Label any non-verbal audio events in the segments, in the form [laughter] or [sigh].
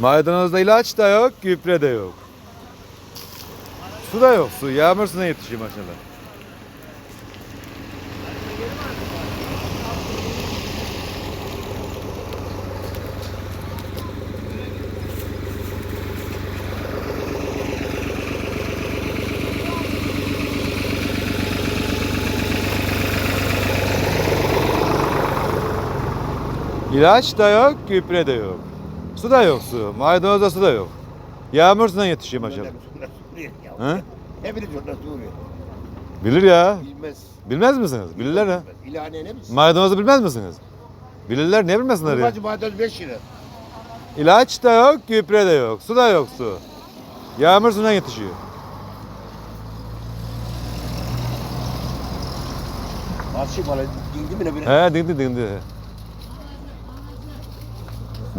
Maydanozda ilaç da yok, gübre de yok. Su da yok, su. Yağmur suyuna yetişiyor maşallah. İlaç da yok, gübre de yok. Su da yok su. Maydanozda su da yok. Yağmur suyuna yetişiyor maşallah. He? Ne bilir onlar Suriye? Bilir ya. Bilmez. Bilmez misiniz? Bilirler ha. İlhane ne bilsin? Maydanozu bilmez misiniz? Bilirler ne bilmesinler ya. Kurbacı maydanoz 5 lira. İlaç da yok, gübre de yok. Su da yok su. Yağmur suyuna yetişiyor. Nasıl bana dindi mi ne bile? He dindi dindi.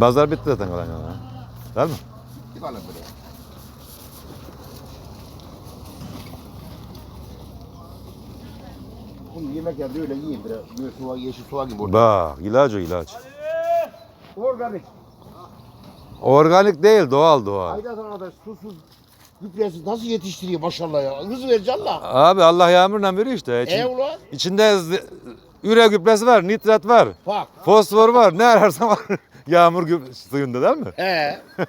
Pazar bitti zaten kalan yana. Değil mi? Gitti bana böyle. Bunu yemek yapıyor öyle yiyin biraz. Böyle soğan, yeşil soğan gibi orada. Bak ilaç o ilaç. Organik. Organik değil doğal doğal. Ayda sana da susuz, gübresiz nasıl yetiştiriyor maşallah ya. Hız verici Allah. Abi Allah yağmurla veriyor işte. İçin- E ulan. içinde z- üre gübresi var, nitrat var, Bak. fosfor var. Ne ararsan var. [laughs] Yağmur gübre suyunda değil mi? He. [laughs]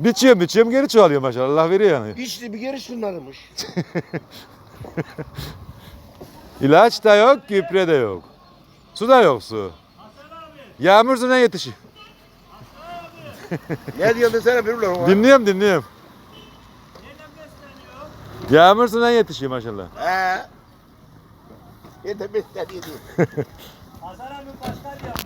Biçiyorum biçiyorum geri çoğalıyor maşallah. Allah veriyor yani. İçli bir geri şunlarmış. [laughs] İlaç da yok, gübre de yok. Su da yok su. Yağmur suyuna yetişiyor. ne diyorsun desene bir ulan. Dinliyorum dinliyorum. Yağmur suyuna yetişiyor maşallah. He. De besleniyor diyor. Hasan abi başkan